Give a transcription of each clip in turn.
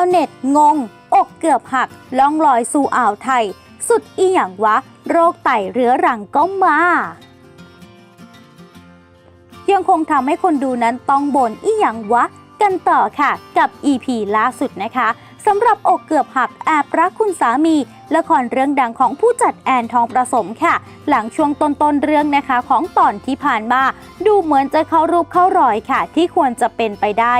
าวเน็ตงง อกเกือบหักล่องลอยสู่อ่าวไทย สุดอีหยังวะ โรคไตเรื้อรังก็มา ยังคงทำให้คนดูนั้นต้องบ่นอีหยังวะ กันต่อค่ะ กับ EP ล่าสุดนะคะสำหรับอกเกือบหักแอบรักคุณสามี ละครเรื่องดังของผู้จัดแอนทองประสมค่ะ หลังช่วงต้นๆเรื่องนะคะของตอนที่ผ่านมา ดูเหมือนจะเข้ารูปเข้ารอยค่ะ ที่ควรจะเป็นไปได้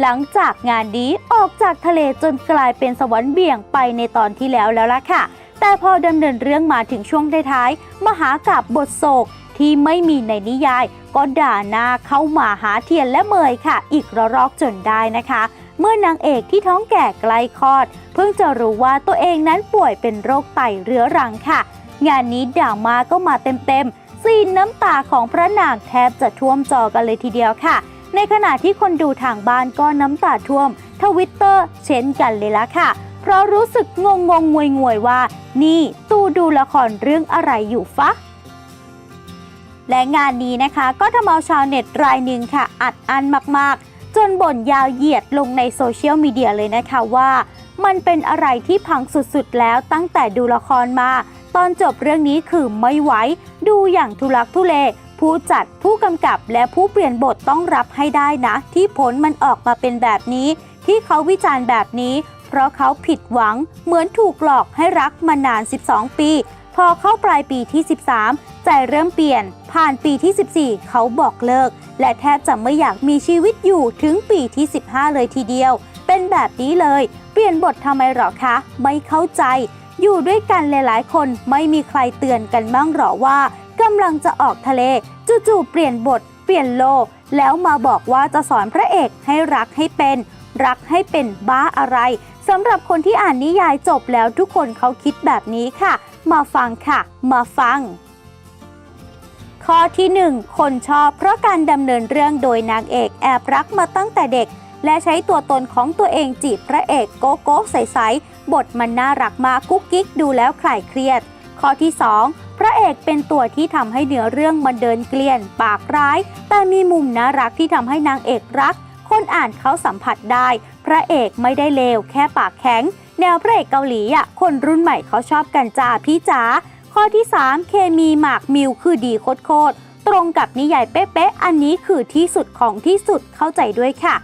หลังจากงานนี้ออกจากทะเลจนกลายเป็นสวรรค์เบี่ยงไปในตอนที่แล้วแล้วล่ะค่ะ แต่พอดำเนินเรื่องมาถึงช่วงท้ายๆมหากับบทโศกที่ไม่มีในนิยาย ก็ด่าหน้าเข้ามาหาเทียนและเมยค่ะ อีกระรอกจนได้นะคะ เมื่อนางเอกที่ท้องแก่ใกล้คลอด เพิ่งจะรู้ว่าตัวเองนั้นป่วยเป็นโรคไตเรื้อรังค่ะ งานนี้ด่ามาก็มาเต็มๆซีนน้ำตาของพระนางแทบจะท่วมจอกันเลยทีเดียวค่ะ ในขณะที่คนดูทางบ้านก็น้ำตาท่วมทวิตเตอร์เช่นกันเลยละค่ะ เพราะรู้สึกงงงงงวยงวยว่า นี่ตูดูละครเรื่องอะไรอยู่ฟะและงานนี้นะคะก็ทำเอาชาวเน็ตรายหนึ่งค่ะ อัดอั้นมากๆ จนบ่นยาวเหยียดลงในโซเชียลมีเดียเลยนะคะว่า มันเป็นอะไรที่พังสุดๆ แล้วตั้งแต่ดูละครมา ตอนจบเรื่องนี้คือไม่ไหว ดูอย่างทุลักทุเล ผู้จัดผู้กำกับและผู้เปลี่ยนบทต้องรับให้ได้นะ ที่ผลมันออกมาเป็นแบบนี้ ที่เขาวิจารณ์แบบนี้ เพราะเขาผิดหวังเหมือนถูกหลอกให้รักมานาน 12 ปี พอเข้าปลายปีที่ 13 ใจเริ่มเปลี่ยน ผ่านปีที่ 14 เขาบอกเลิก และแทบจะไม่อยากมีชีวิตอยู่ถึงปีที่ 15 เลยทีเดียว เป็นแบบนี้เลย เปลี่ยนบททำไมหรอคะ ไม่เข้าใจ อยู่ด้วยกันหลายๆ คนไม่มีใครเตือนกันบ้างหรอว่า กำลังจะออกทะเล จู่ๆเปลี่ยนบท เปลี่ยนโลแล้วมาบอกว่าจะสอนพระเอกให้รักให้เป็น รักให้เป็นบ้าอะไรสำหรับคนที่อ่านนิยายจบแล้วทุกคนเขาคิดแบบนี้ค่ะ มาฟังค่ะ มาฟัง ข้อที่ 1 คนชอบเพราะการดำเนินเรื่องโดยนางเอกแอบรักมาตั้งแต่เด็ก และใช้ตัวตนของตัวเองจีบพระเอกโกโก้ใสๆบทมันน่ารักมากกุ๊กกิ๊กดูแล้วคลายเครียด ข้อที่ 2 พระเอกเป็นตัวที่ทำให้เนื้อเรื่องมันเดินเกลียน ปากร้าย แต่มีมุมน่ารักที่ทำให้นางเอกรัก คนอ่านเขาสัมผัสได้ พระเอกไม่ได้เลวแค่ปากแข็ง แนวพระเอกเกาหลีอะคนรุ่นใหม่เขาชอบกันจ้าพี่จ๋าข้อที่ 3 เคมีหมากมิวคือดีโคตรตรงกับนิยายเป๊ะๆอันนี้คือที่สุดของที่สุดเข้าใจด้วยค่ะ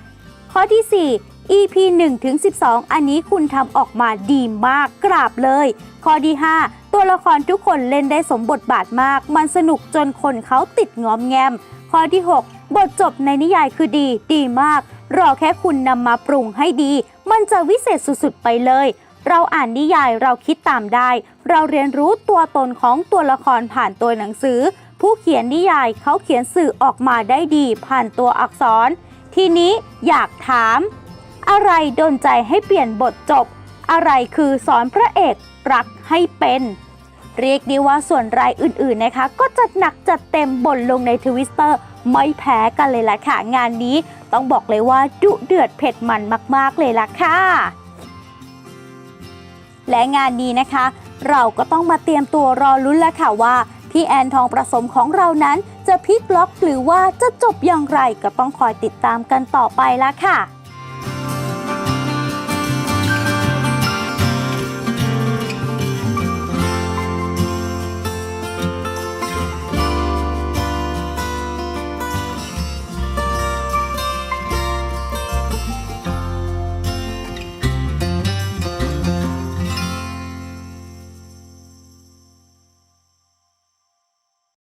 ข้อที่ 4 EP 1ถึง12 อันนี้คุณทำออกมาดีมากกราบเลย ข้อที่ 5 ตัวละครทุกคนเล่นได้สมบทบาทมาก มันสนุกจนคนเขาติดงอมแงม ข้อที่ 6 บทจบในนิยายคือดีดีมาก รอแค่คุณนำมาปรุงให้ดี มันจะวิเศษสุดๆไปเลย เราอ่านนิยายเราคิดตามได้ เราเรียนรู้ตัวตนของตัวละครผ่านตัวหนังสือ ผู้เขียนนิยายเขาเขียนสื่อออกมาได้ดีผ่านตัวอักษร ทีนี้อยากถาม อะไรดนใจให้เปลี่ยนบทจบ อะไรคือสอนพระเอกรักให้เป็น เรียกได้ว่าส่วนรายอื่นๆนะคะ ก็จัดหนักจัดเต็มบ่นลงในทวิสเตอร์ไม่แพ้กันเลยล่ะค่ะ งานนี้ต้องบอกเลยว่าดุเดือดเผ็ดมันมาก ๆ เลยล่ะค่ะ และงานนี้นะคะ เราก็ต้องมาเตรียมตัวรอลุ้นแล้วค่ะว่าพี่แอนทองประสมของเรานั้นจะพลิกล็อกหรือว่าจะจบอย่างไรก็ต้องคอยติดตามกันต่อไปละค่ะ